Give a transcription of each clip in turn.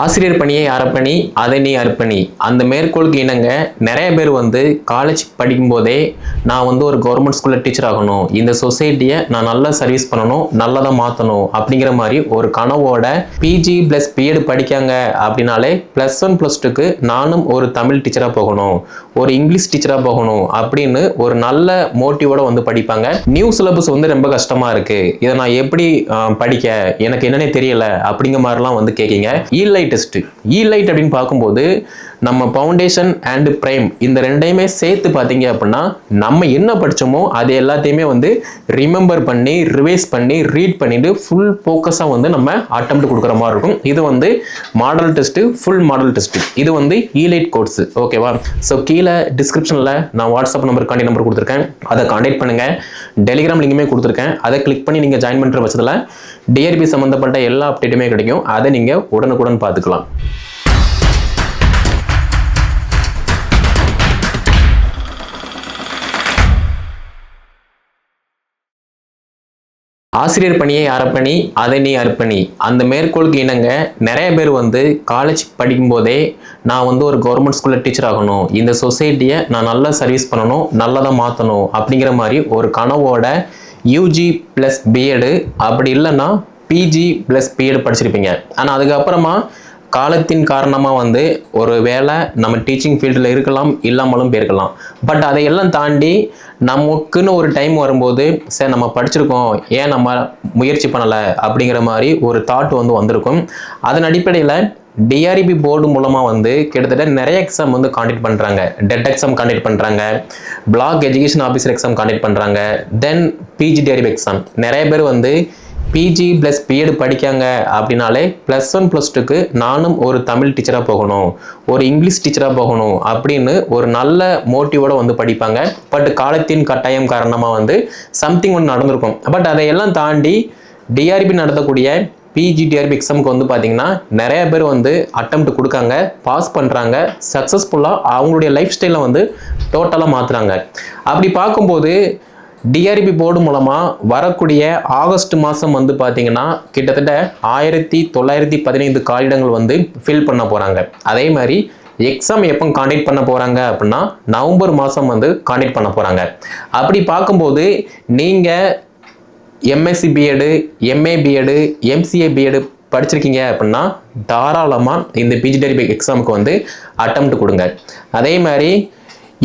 ஆசிரியர் பணியை அறப்பணி அதை நீ அர்ப்பணி. அந்த மேற்கோளுக்கு இணங்க நிறைய பேர் வந்து காலேஜ் படிக்கும்போதே நான் வந்து ஒரு கவர்மெண்ட் ஸ்கூலில் டீச்சர் ஆகணும். இந்த சொசைட்டியை நான் நல்லா சர்வீஸ் பண்ணணும் நல்லதாக மாற்றணும் அப்படிங்கிற மாதிரி ஒரு கனவோட பிஜி ப்ளஸ் பிஎட் படிக்காங்க அப்படின்னாலே ப்ளஸ் ஒன் ப்ளஸ் டூக்கு நானும் ஒரு தமிழ் டீச்சராக போகணும் ஒரு இங்கிலீஷ் டீச்சராக போகணும் அப்படின்னு ஒரு நல்ல மோட்டிவோட வந்து படிப்பாங்க. நியூ சிலபஸ் வந்து ரொம்ப கஷ்டமாக இருக்குது இதை நான் எப்படி படிக்க எனக்கு என்னென்னே தெரியல அப்படிங்கிற மாதிரிலாம் வந்து கேட்கீங்க டெஸ்ட்டு டெஸ்ட் ஈலைட் அப்படின்னு பார்க்கும்போது நம்ம ஃபவுண்டேஷன் அண்டு ப்ரைம் இந்த ரெண்டையுமே சேர்த்து பார்த்தீங்க அப்படின்னா நம்ம என்ன படித்தோமோ அது எல்லாத்தையுமே வந்து ரிமெம்பர் பண்ணி ரிவைஸ் பண்ணி ரீட் பண்ணிவிட்டு ஃபுல் ஃபோக்கஸாக வந்து நம்ம அட்டம் கொடுக்குற மாதிரி இருக்கும். இது வந்து model test full model test இது வந்து ஈலைட் கோர்ஸு ஓகேவா ஸோ கீழே டிஸ்கிரிப்ஷனில் நான் வாட்ஸ்அப் நம்பர் கான்டி நம்பர் கொடுத்துருக்கேன். அதை கான்டாக்ட் பண்ணுங்கள் டெலிகிராம் லிங்குமே கொடுத்துருக்கேன். அதை கிளிக் பண்ணி நீங்கள் ஜாயின் பண்ணுற பட்சத்தில் டிஆர்பி சம்மந்தப்பட்ட எல்லா அப்டேட்டுமே கிடைக்கும். அதை நீங்கள் உடனுக்குடன் பார்த்துக்கலாம். ஆசிரியர் பணியை அறப்பணி அதை நீ அர்ப்பணி. அந்த மேற்கோளுக்கு இணங்க நிறைய பேர் வந்து காலேஜ் படிக்கும்போதே நான் வந்து ஒரு கவர்மெண்ட் ஸ்கூலில் டீச்சர் ஆகணும். இந்த சொசைட்டியை நான் நல்லா சர்வீஸ் பண்ணணும் நல்லதாக மாற்றணும் அப்படிங்கிற மாதிரி ஒரு கனவோட யூஜி ப்ளஸ் பிஎடு அப்படி இல்லைன்னா பிஜி ப்ளஸ் பிஎட் படிச்சிருப்பீங்க. ஆனால் அதுக்கப்புறமா காலத்தின் காரணமாக வந்து ஒரு வேலை நம்ம டீச்சிங் ஃபீல்டில் இருக்கலாம் இல்லாமலும் போயிருக்கலாம். பட் அதையெல்லாம் தாண்டி நமக்குன்னு ஒரு டைம் வரும்போது சார் நம்ம படிச்சிருக்கோம். ஏன் நம்ம முயற்சி பண்ணலை? அப்படிங்கிற மாதிரி ஒரு தாட் வந்து வந்திருக்கும். அதன் அடிப்படையில் டிஆர்பி போர்டு மூலமாக வந்து கிட்டத்தட்ட நிறைய எக்ஸாம் வந்து காண்டக்ட் பண்ணுறாங்க டெட் எக்ஸாம் காண்டக்ட் பண்ணுறாங்க block education officer exam conduct பண்ணுறாங்க தென் பிஜிடிஆர்பி எக்ஸாம் நிறைய பேர் வந்து பிஜி ப்ளஸ் பிஎட் படிக்காங்க அப்படின்னாலே ப்ளஸ் ஒன் ப்ளஸ் டூக்கு நானும் ஒரு தமிழ் டீச்சராக போகணும் ஒரு இங்கிலீஷ் டீச்சராக போகணும் அப்படின்னு ஒரு நல்ல மோட்டிவோட வந்து படிப்பாங்க. பட் காலத்தின் கட்டாயம் காரணமாக வந்து சம்திங் ஒன்று நடந்திருக்கும். பட் அதையெல்லாம் தாண்டி டிஆர்பி நடத்தக்கூடிய பிஜி டிஆர்பி எக்ஸாமுக்கு வந்து பார்த்தீங்கன்னா நிறைய பேர் வந்து அட்டம் கொடுக்காங்க பாஸ் பண்ணுறாங்க சக்ஸஸ்ஃபுல்லாக அவங்களுடைய லைஃப் ஸ்டைலை வந்து டோட்டலாக மாற்றுறாங்க அப்படி பார்க்கும்போது டிஆர்பி போர்டு மூலமாக வரக்கூடிய ஆகஸ்ட் மாதம் வந்து பார்த்தீங்கன்னா கிட்டத்தட்ட ஆயிரத்தி தொள்ளாயிரத்தி பதினைந்து காலிடங்கள் வந்து ஃபில் பண்ண போகிறாங்க அதே மாதிரி எக்ஸாம் எப்போ காண்டக்ட் பண்ண போகிறாங்க அப்படின்னா நவம்பர் மாதம் வந்து காண்டக்ட் பண்ண போகிறாங்க அப்படி பார்க்கும்போது நீங்கள் MSc BEd MA BEd MCA BEd படிச்சிருக்கீங்க அப்படின்னா தாராளமாக இந்த பிஜிடரி எக்ஸாமுக்கு வந்து அட்டம் கொடுங்க. அதே மாதிரி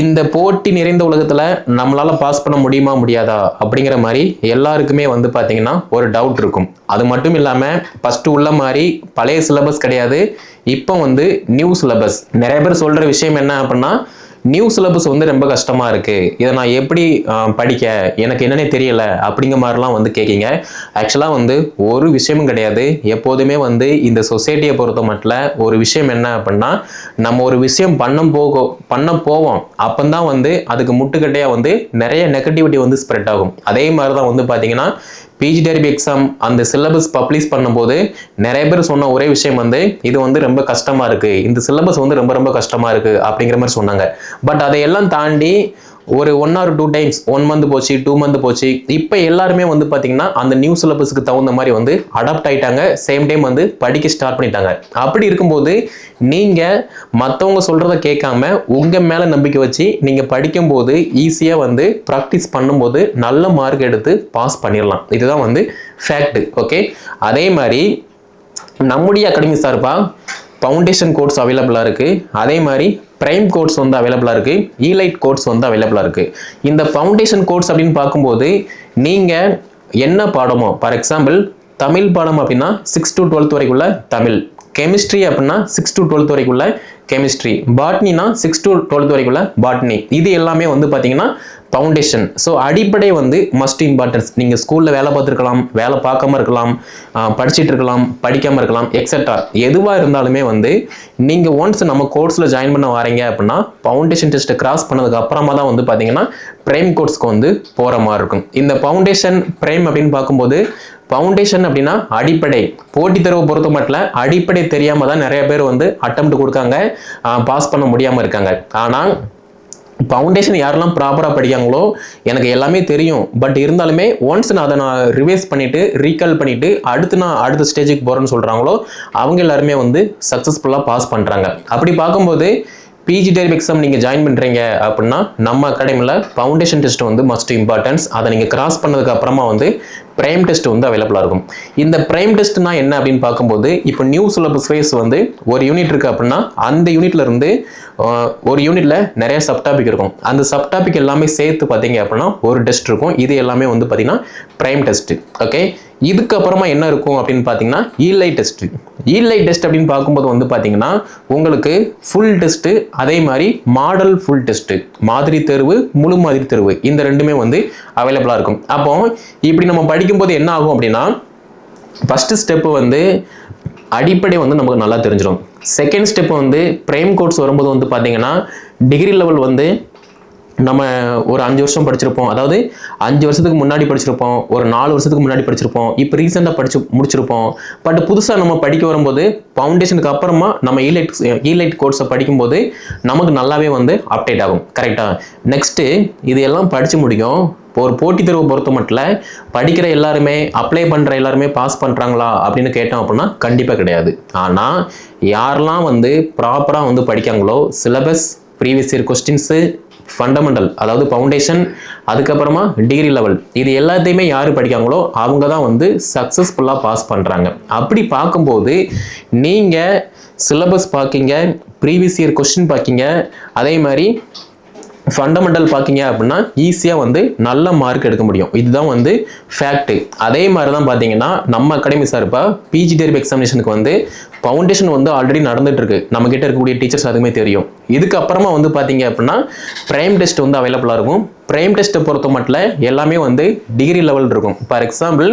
இந்த போட்டி நிறைந்த உலகத்தில் நம்மளால் பாஸ் பண்ண முடியுமா முடியாதா? அப்படிங்கிற மாதிரி எல்லாருக்குமே வந்து பார்த்தீங்கன்னா ஒரு டவுட் இருக்கும். அது மட்டும் இல்லாமல் ஃபஸ்ட்டு உள்ள மாதிரி பழைய சிலபஸ் கிடையாது. இப்போ வந்து நியூ சிலபஸ் நிறைய பேர் சொல்கிற விஷயம் என்ன அப்படின்னா நியூ சிலபஸ் வந்து ரொம்ப கஷ்டமாக இருக்குது இதை நான் எப்படி படிக்க எனக்கு என்னன்னே தெரியல அப்படிங்கிற மாதிரிலாம் வந்து கேட்கீங்க ஆக்சுவலாக வந்து ஒரு விஷயமும் கிடையாது. எப்போதுமே வந்து இந்த சொசைட்டியை பொறுத்த மட்டும் ஒரு விஷயம் என்ன அப்படின்னா நம்ம ஒரு விஷயம் பண்ண போக பண்ண போவோம். அப்போதான் வந்து அதுக்கு முட்டுக்கட்டையாக வந்து நிறைய நெகட்டிவிட்டி வந்து ஸ்ப்ரெட் ஆகும். அதே மாதிரி தான் வந்து பார்த்தீங்கன்னா பிஜி எக்ஸாம் அந்த சிலபஸ் பப்ளிஷ் பண்ணும்போது நிறைய பேர் சொன்ன ஒரே விஷயம் வந்து இது வந்து ரொம்ப கஷ்டமாக இருக்குது இந்த சிலபஸ் வந்து ரொம்ப ரொம்ப கஷ்டமாக இருக்குது அப்படிங்கிற மாதிரி சொன்னாங்க. பட் அதையெல்லாம் தாண்டி ஒரு one or two times one month போச்சு டூ மந்த் போச்சு. இப்போ எல்லாருமே வந்து பார்த்தீங்கன்னா அந்த நியூ சிலபஸ்க்கு தகுந்த மாதிரி வந்து அடாப்ட் ஆகிட்டாங்க சேம் டைம் வந்து படிக்க ஸ்டார்ட் பண்ணிட்டாங்க. அப்படி இருக்கும்போது நீங்கள் மற்றவங்க சொல்கிறத கேட்காம உங்கள் மேலே நம்பிக்கை வச்சு நீங்கள் படிக்கும்போது ஈஸியாக வந்து ப்ராக்டிஸ் பண்ணும்போது நல்ல மார்க் எடுத்து பாஸ் பண்ணிடலாம் இதுதான் வந்து ஃபேக்ட் ஓகே அதே மாதிரி நம்முடைய அகாடமி சார்பாக ஃபவுண்டேஷன் கோர்ஸ் அவைலபிளாக இருக்குது அதே மாதிரி ப்ரைம் கோர்ஸ் வந்து அவைலபிளாக இருக்குது ஈலைட் கோர்ஸ் வந்து அவைலபிளாக இருக்குது இந்த ஃபவுண்டேஷன் கோர்ஸ் அப்படின்னு பார்க்கும்போது நீங்கள் என்ன பாடமோ ஃபார் எக்ஸாம்பிள் தமிழ் பாடம் அப்படின்னா சிக்ஸ் டு டுவெல்த் வரைக்குள்ள தமிழ். கெமிஸ்ட்ரி அப்படின்னா சிக்ஸ் டு டுவெல்த் வரைக்குள்ள கெமிஸ்ட்ரி பாட்னினா சிக்ஸ் டு டுவெல்த் வரைக்குள்ள பாட்னி இது எல்லாமே வந்து பார்த்தீங்கன்னா ஃபவுண்டேஷன் ஸோ அடிப்படை வந்து மஸ்ட் இம்பார்ட்டன்ஸ் நீங்கள் ஸ்கூலில் வேலை பார்த்துருக்கலாம் வேலை பார்க்காம இருக்கலாம் படிச்சுட்டு இருக்கலாம் படிக்காமல் இருக்கலாம் எக்ஸெட்ரா எதுவாக இருந்தாலுமே வந்து நீங்கள் ஒன்ஸ் நம்ம கோர்ஸில் ஜாயின் பண்ண வரீங்க அப்படின்னா ஃபவுண்டேஷன் டெஸ்ட்டை கிராஸ் பண்ணதுக்கு அப்புறமா தான் வந்து பார்த்தீங்கன்னா பிரைம் கோர்ஸ்க்கு வந்து போகிற மாதிரி இருக்கும். இந்த ஃபவுண்டேஷன் பிரைம் அப்படின்னு பார்க்கும்போது ஃபவுண்டேஷன் அப்படின்னா அடிப்படை. போட்டித் தேர்வை பொறுத்த மட்டும் அடிப்படை தெரியாமல் தான் நிறைய பேர் வந்து அட்டம் கொடுக்காங்க பாஸ் பண்ண முடியாமல் இருக்காங்க. ஆனால் ஃபவுண்டேஷன் யாரெல்லாம் ப்ராப்பராக படிக்காங்களோ எனக்கு எல்லாமே தெரியும். பட் இருந்தாலுமே ஒன்ஸ் நான் அதை நான் ரிவைஸ் பண்ணிவிட்டு ரீகால் பண்ணிவிட்டு அடுத்து நான் அடுத்த ஸ்டேஜுக்கு போகிறேன்னு சொல்கிறாங்களோ அவங்க எல்லாருமே வந்து சக்ஸஸ்ஃபுல்லாக பாஸ் பண்ணுறாங்க அப்படி பார்க்கும்போது பிஜி டெரிவ் எக்ஸாம் நீங்கள் ஜாயின் பண்ணுறீங்க அப்படின்னா நம்ம அகாடமியில் ஃபவுண்டேஷன் டெஸ்ட் வந்து மஸ்ட் இம்பார்ட்டன்ஸ் அதை நீங்கள் கிராஸ் பண்ணதுக்கு அப்புறமா வந்து ப்ரைம் டெஸ்ட் வந்து அவைலபிளாக இருக்கும். இந்த ப்ரைம் டெஸ்ட்னா என்ன அப்படின்னு பார்க்கும்போது இப்போ நியூ சிலபஸ் வைஸ் வந்து ஒரு யூனிட் இருக்குது அப்படின்னா அந்த யூனிட்லேருந்து ஒரு யூனிட்ல நிறைய சப்டாபிக் இருக்கும். அந்த சப்டாபிக் எல்லாமே சேர்த்து பார்த்தீங்க அப்படின்னா ஒரு டெஸ்ட் இருக்கும். இது எல்லாமே வந்து பார்த்தீங்கன்னா பிரைம் டெஸ்ட் ஓகே இதுக்கப்புறமா என்ன இருக்கும் அப்படின்னு பார்த்தீங்கன்னா ஈலை டெஸ்ட் ஈலை டெஸ்ட் அப்படின்னு பார்க்கும்போது வந்து பார்த்தீங்கன்னா உங்களுக்கு ஃபுல் டெஸ்ட்டு அதே மாதிரி மாடல் ஃபுல் டெஸ்ட்டு மாதிரி தேர்வு முழு மாதிரி தேர்வு. இந்த ரெண்டுமே வந்து அவைலபிளாக இருக்கும். அப்போ இப்படி நம்ம படிக்கும்போது என்ன ஆகும் அப்படின்னா ஃபஸ்ட்டு ஸ்டெப்பு வந்து அடிப்படை வந்து நமக்கு நல்லா தெரிஞ்சிடும். செகண்ட் ஸ்டெப் வந்து பிரைம் கோர்ஸ் வரும்போது வந்து பார்த்தீங்கன்னா டிகிரி லெவல் வந்து நம்ம ஒரு அஞ்சு வருஷம் படிச்சிருப்போம். அதாவது அஞ்சு வருஷத்துக்கு முன்னாடி படிச்சிருப்போம் ஒரு நாலு வருஷத்துக்கு முன்னாடி படிச்சிருப்போம் இப்போ ரீசெண்டாக படிச்சு முடிச்சிருப்போம். பட் புதுசாக நம்ம படிக்க வரும்போது ஃபவுண்டேஷனுக்கு அப்புறமா நம்ம ஈலைட் ஈலைட் கோர்ஸை படிக்கும்போது நமக்கு நல்லாவே வந்து அப்டேட் ஆகும். கரெக்டாக நெக்ஸ்ட்டு இது எல்லாம் படித்து முடியும் இப்போ ஒரு போட்டித் தேர்வு பொறுத்த மட்டும் படிக்கிற எல்லாருமே அப்ளை பண்ணுற எல்லாருமே பாஸ் பண்ணுறாங்களா அப்படின்னு கேட்டோம் அப்படின்னா கண்டிப்பாக கிடையாது. ஆனால் யாரெல்லாம் வந்து ப்ராப்பராக வந்து படிக்காங்களோ syllabus previous year questions fundamental அதாவது ஃபவுண்டேஷன் அதுக்கப்புறமா டிகிரி லெவல் இது எல்லாத்தையுமே யார் படிக்காங்களோ அவங்க தான் வந்து சக்ஸஸ்ஃபுல்லாக பாஸ் பண்ணுறாங்க அப்படி பார்க்கும்போது நீங்கள் சிலபஸ் பார்க்கிங்க ப்ரீவியஸ் இயர் கொஸ்டின் பார்க்கிங்க அதே மாதிரி ஃபண்டமெண்டல் பார்த்தீங்க அப்படின்னா ஈஸியாக வந்து நல்ல மார்க் எடுக்க முடியும். இதுதான் வந்து ஃபேக்ட்டு அதே மாதிரி தான் பார்த்தீங்கன்னா நம்ம அகாடமி சார்பாக பிஜி டெரிப் எக்ஸாமினேஷனுக்கு வந்து ஃபவுண்டேஷன் வந்து ஆல்ரெடி நடந்துகிட்ருக்கு நம்மக்கிட்ட இருக்கக்கூடிய டீச்சர்ஸ் அதுவுமே தெரியும். இதுக்கப்புறமா வந்து பார்த்தீங்க அப்படின்னா ப்ரைம் டெஸ்ட் வந்து அவைலபிளாக இருக்கும். பிரைம் டெஸ்ட்டை பொறுத்த மட்டும் எல்லாமே வந்து டிகிரி லெவல் இருக்கும். ஃபார் எக்ஸாம்பிள்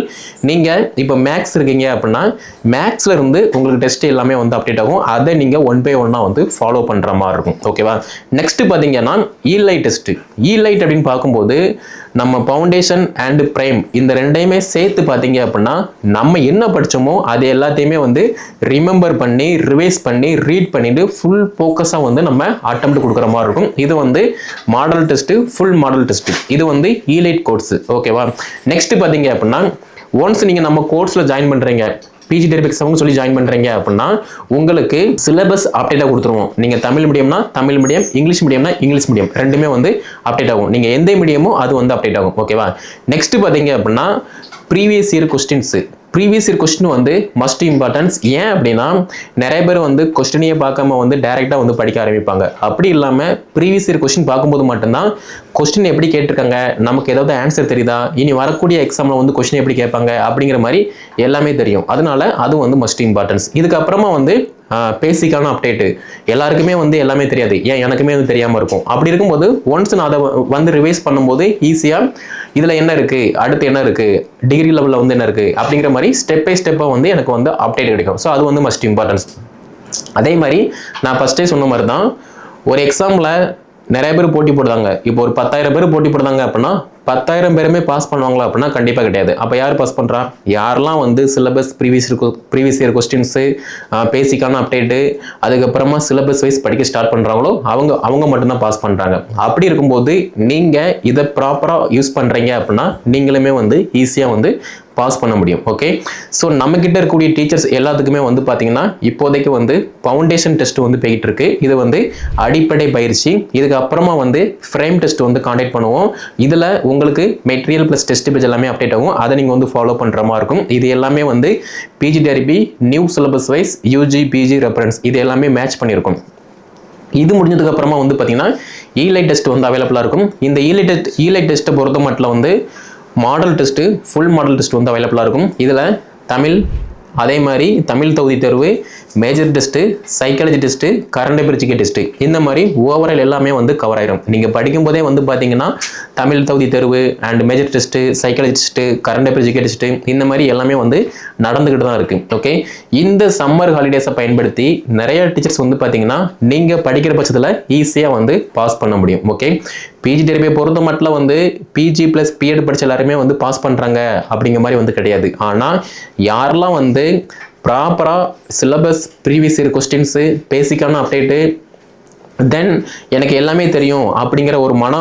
நீங்கள் இப்போ மேக்ஸ் இருக்கீங்க அப்படின்னா மேக்ஸில் இருந்து உங்களுக்கு டெஸ்ட் எல்லாமே வந்து அப்டேட் ஆகும். அதை நீங்கள் ஒன் பை ஒன்னாக வந்து ஃபாலோ பண்ணுற மாதிரி இருக்கும். ஓகேவா நெக்ஸ்ட் பார்த்தீங்கன்னா ஈலைட் டெஸ்ட் ஈலைட் அப்படின்னு பார்க்கும்போது நம்ம ஃபவுண்டேஷன் அண்டு ப்ரைம் இந்த ரெண்டையுமே சேர்த்து பார்த்தீங்க அப்படின்னா நம்ம என்ன படித்தோமோ அது எல்லாத்தையுமே வந்து ரிமெம்பர் பண்ணி ரிவைஸ் பண்ணி ரீட் பண்ணிட்டு ஃபுல் ஃபோக்கஸாக வந்து நம்ம அட்டம் கொடுக்குற மாதிரி இருக்கும். இது வந்து model test full model test இது வந்து ஈலைட் கோர்ஸ் ஓகேவா நெக்ஸ்ட் பார்த்தீங்க அப்படின்னா ஒன்ஸ் நீங்கள் நம்ம கோர்ஸில் ஜாயின் பண்ணுறீங்க பிஜி டெரிபிக்ஸ் சொல்லி ஜாயின் பண்ணுறீங்க அப்படின்னா உங்களுக்கு சிலபஸ் அப்டேட்டாக கொடுத்துருவோம். நீங்கள் தமிழ் மீடியம்னா தமிழ் மீடியம் இங்கிலீஷ் மீடியம்னா இங்கிலீஷ் மீடியம் ரெண்டுமே வந்து அப்டேட் ஆகும். நீங்கள் எந்த மீடியமோ அது வந்து அப்டேட் ஆகும். ஓகேவா நெக்ஸ்ட் பார்த்தீங்க அப்படின்னா previous year questions previous year question வந்து மஸ்ட் இம்பார்ட்டன்ஸ் ஏன் அப்படின்னா நிறைய பேர் வந்து கொஸ்டினையே பார்க்காம வந்து டைரெக்டாக வந்து படிக்க ஆரம்பிப்பாங்க. அப்படி இல்லாமல் ப்ரீவியஸ் இயர் கொஸ்டின் பார்க்கும்போது மட்டும்தான் கொஸ்டின் எப்படி கேட்டிருக்காங்க நமக்கு ஏதாவது ஆன்சர் தெரியுதா இனி வரக்கூடிய எக்ஸாமில் வந்து கொஸ்டின் எப்படி கேட்பாங்க அப்படிங்கிற மாதிரி எல்லாமே தெரியும். அதனால அது வந்து மஸ்ட் இம்பார்ட்டன்ஸ் இதுக்கப்புறமா வந்து பேசிக்கான அப்டேட்டு எல்லாருக்குமே வந்து எல்லாமே தெரியாது. ஏன் எனக்குமே வந்து தெரியாமல் இருக்கும். அப்படி இருக்கும்போது ஒன்ஸ் நான் அதை வந்து ரிவைஸ் பண்ணும்போது ஈஸியாக இதில் என்ன இருக்குது அடுத்து என்ன இருக்குது டிகிரி லெவலில் வந்து என்ன இருக்குது அப்படிங்கிற மாதிரி ஸ்டெப் பை ஸ்டெப்பாக வந்து எனக்கு வந்து அப்டேட் கிடைக்கும். ஸோ அது வந்து மஸ்ட் இம்பார்ட்டன்ஸ் அதே மாதிரி நான் ஃபஸ்ட்டே சொன்ன மாதிரி தான் ஒரு எக்ஸாமில் நிறைய பேர் போட்டி போடுறாங்க. இப்போ ஒரு பத்தாயிரம் பேர் போட்டி போடுறாங்க அப்படின்னா பத்தாயிரம் பேருமே பாஸ் பண்ணுவாங்களா அப்படின்னா கண்டிப்பாக கிடையாது. அப்போ யார் பாஸ் பண்ணுறா யாரெல்லாம் வந்து syllabus previous previous year questions பேசிக்கான அப்டேட்டு அதுக்கப்புறமா சிலபஸ் வைஸ் படிக்க ஸ்டார்ட் பண்ணுறாங்களோ அவங்க அவங்க மட்டும்தான் பாஸ் பண்ணுறாங்க அப்படி இருக்கும்போது நீங்கள் இதை ப்ராப்பராக யூஸ் பண்ணுறீங்க அப்படின்னா நீங்களுமே வந்து ஈஸியாக வந்து பாஸ் பண்ண முடியும் ஓகே ஸோ நம்மக்கிட்ட இருக்கக்கூடிய டீச்சர்ஸ் எல்லாத்துக்குமே வந்து பார்த்தீங்கன்னா இப்போதைக்கு வந்து ஃபவுண்டேஷன் டெஸ்ட் வந்து போயிட்டு இருக்கு. இது வந்து அடிப்படை பயிற்சி. இதுக்கப்புறமா வந்து ஃப்ரேம் டெஸ்ட் வந்து காண்டக்ட் பண்ணுவோம். இதில் உங்களுக்கு மெட்டீரியல் ப்ளஸ் டெஸ்ட் பேஜ் எல்லாமே அப்டேட் ஆகும். அதை நீங்கள் வந்து ஃபாலோ பண்ணுற மாதிரி இருக்கும். இது எல்லாமே வந்து PG TRB new syllabus wise UG PG reference இது எல்லாமே மேட்ச் பண்ணியிருக்கும். இது முடிஞ்சதுக்கு அப்புறமா வந்து பார்த்தீங்கன்னா இலைட் டெஸ்ட் வந்து அவைலபிளாக இருக்கும். இந்த ஈலை டெஸ்ட் இலைட் டெஸ்ட்டை பொறுத்த மட்டும் வந்து model test full model test வந்து அவைலபிளாக இருக்கும். இதில் தமிழ் அதே மாதிரி தமிழ் தகுதி தேர்வு major test psychology test current பிரிச்சிக்க test இந்த மாதிரி ஓவரால் எல்லாமே வந்து கவர் ஆயிரும். நீங்கள் படிக்கும்போதே வந்து பார்த்தீங்கன்னா தமிழ் தகுதி தேர்வு and major test psychology test current பிரிச்சிக்க test இந்த மாதிரி எல்லாமே வந்து நடந்துக்கிட்டு தான் இருக்குது ஓகே இந்த சம்மர் ஹாலிடேஸை பயன்படுத்தி நிறைய டீச்சர்ஸ் வந்து பார்த்தீங்கன்னா நீங்கள் படிக்கிற பட்சத்தில் ஈஸியாக வந்து பாஸ் பண்ண முடியும். ஓகே பிஜி டெரிபியை பொறுத்த மட்டும் வந்து பிஜி ப்ளஸ் பிஎட் படித்த எல்லாருமே வந்து பாஸ் பண்ணுறாங்க அப்படிங்கிற மாதிரி வந்து கிடையாது. ஆனால் யாரெல்லாம் வந்து ப்ராப்பராக சிலபஸ் ப்ரீவியஸ் இயர் கொஸ்டின்ஸு பேசிக்கான அப்டேட்டு தென் எனக்கு எல்லாமே தெரியும் அப்படிங்கிற ஒரு மன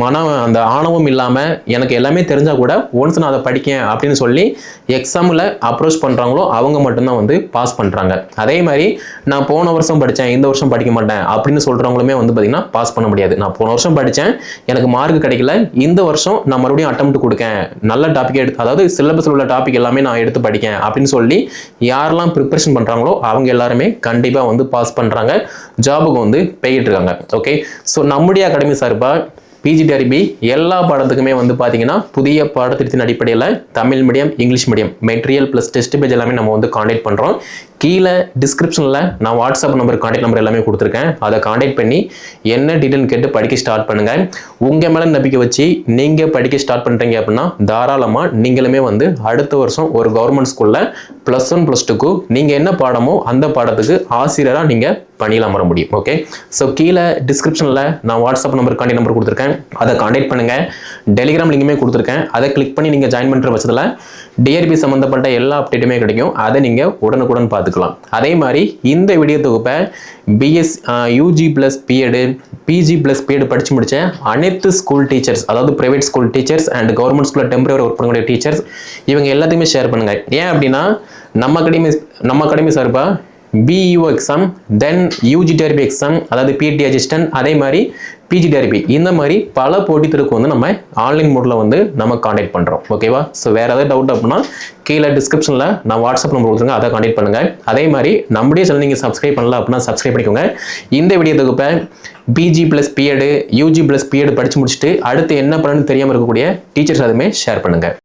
மன அந்த ஆணவம் இல்லாமல் எனக்கு எல்லாமே தெரிஞ்சால் கூட ஒன்ஸ் நான் அதை படிக்கேன் அப்படின்னு சொல்லி எக்ஸாமில் அப்ரோச் பண்ணுறாங்களோ அவங்க மட்டும்தான் வந்து பாஸ் பண்ணுறாங்க அதே மாதிரி நான் போன வருஷம் படித்தேன் இந்த வருஷம் படிக்க மாட்டேன் அப்படின்னு சொல்கிறவங்களுமே வந்து பார்த்திங்கன்னா பாஸ் பண்ண முடியாது. நான் போன வருஷம் படித்தேன் எனக்கு மார்க் கிடைக்கல. இந்த வருஷம் நான் மறுபடியும் அட்டம் கொடுக்கேன். நல்ல டாபிக் எடுத்து அதாவது சிலபஸில் உள்ள டாபிக் எல்லாமே நான் எடுத்து படிக்கேன் அப்படின்னு சொல்லி யாரெல்லாம் ப்ரிப்பரேஷன் பண்ணுறாங்களோ அவங்க எல்லாருமே கண்டிப்பாக வந்து பாஸ் பண்ணுறாங்க ஜாபுக்கு வந்து போய்கிட்டு இருக்காங்க. ஓகே ஸோ நம்முடைய அகாடமி சார்பாக பிஜிடிஆர்பி எல்லா பாடத்துக்குமே வந்து பார்த்தீங்கன்னா புதிய பாடத்திட்டத்தின் அடிப்படையில் Tamil medium English medium material plus test page எல்லாமே நம்ம வந்து காண்டாக்ட் பண்ணுறோம் கீழே டிஸ்கிரிப்ஷனில் நான் வாட்ஸ்அப் நம்பர் காண்டாக்ட் நம்பர் எல்லாமே கொடுத்துருக்கேன். அதை காண்டாக்ட் பண்ணி என்ன டீட்டெயில் கேட்டு படிக்க ஸ்டார்ட் பண்ணுங்கள் உங்கள் மேலே நம்பிக்கை வச்சு நீங்கள் படிக்க ஸ்டார்ட் பண்ணுறீங்க அப்படின்னா தாராளமாக நீங்களுமே வந்து அடுத்த வருஷம் ஒரு கவர்மெண்ட் ஸ்கூலில் ப்ளஸ் ஒன் ப்ளஸ் டூக்கு நீங்கள் என்ன பாடமோ அந்த பாடத்துக்கு ஆசிரியராக நீங்கள் பணியில் அமர முடியும். ஓகே ஸோ கீழே டிஸ்கிரிப்ஷனில் நான் வாட்ஸ்அப் நம்பர் காண்டி நம்பர் கொடுத்துருக்கேன். அதை காண்டாக்ட் பண்ணுங்கள் டெலிகிராம் லிங்குமே கொடுத்துருக்கேன். அதை கிளிக் பண்ணி நீங்கள் ஜாயின் பண்ணுற பட்சத்தில் டிஆர்பி சம்மந்தப்பட்ட எல்லா அப்டேட்டுமே கிடைக்கும். அதை நீங்கள் உடனுக்குடன் பார்த்துக்கலாம். அதே மாதிரி இந்த வீடியோ தொகுப்பை BS UG plus BEd PG plus BEd படித்து முடித்த அனைத்து ஸ்கூல் டீச்சர்ஸ் அதாவது private school teachers and government ஸ்கூலில் டெம்பரரி ஒர்க் பண்ணக்கூடிய டீச்சர்ஸ் இவங்க எல்லாத்தையுமே ஷேர் பண்ணுங்கள் ஏன் அப்படின்னா நம்ம அகாடமி நம்ம அகாடமி சார்பாக BEO exam then UG TRB exam அதாவது பிடி அசிஸ்டன்ட் அதே மாதிரி பிஜி டெரபி இந்த மாதிரி பல போட்டித்தருக்கு வந்து நம்ம ஆன்லைன் மோடில் வந்து நம்ம காண்டாக்ட் பண்ணுறோம் ஓகேவா ஸோ வேறு ஏதாவது டவுட் அப்படின்னா கீழே டிஸ்கிரிப்ஷனில் நான் வாட்ஸ்அப் நம்பர் கொடுத்துருங்க அதை காண்டாக்ட் பண்ணுங்கள் அதே மாதிரி நம்முடைய சேனல் நீங்கள் சப்ஸ்கிரைப் பண்ணல அப்படின்னா சப்ஸ்கிரைப் பண்ணிக்கோங்க. இந்த வீடியோ தொகுப்பை PG plus BEd UG plus BEd படித்து முடிச்சுட்டு அடுத்து என்ன பண்ணணும்னு தெரியாமல் இருக்கக்கூடிய டீச்சர்ஸ் அதுவுமே ஷேர் பண்ணுங்கள்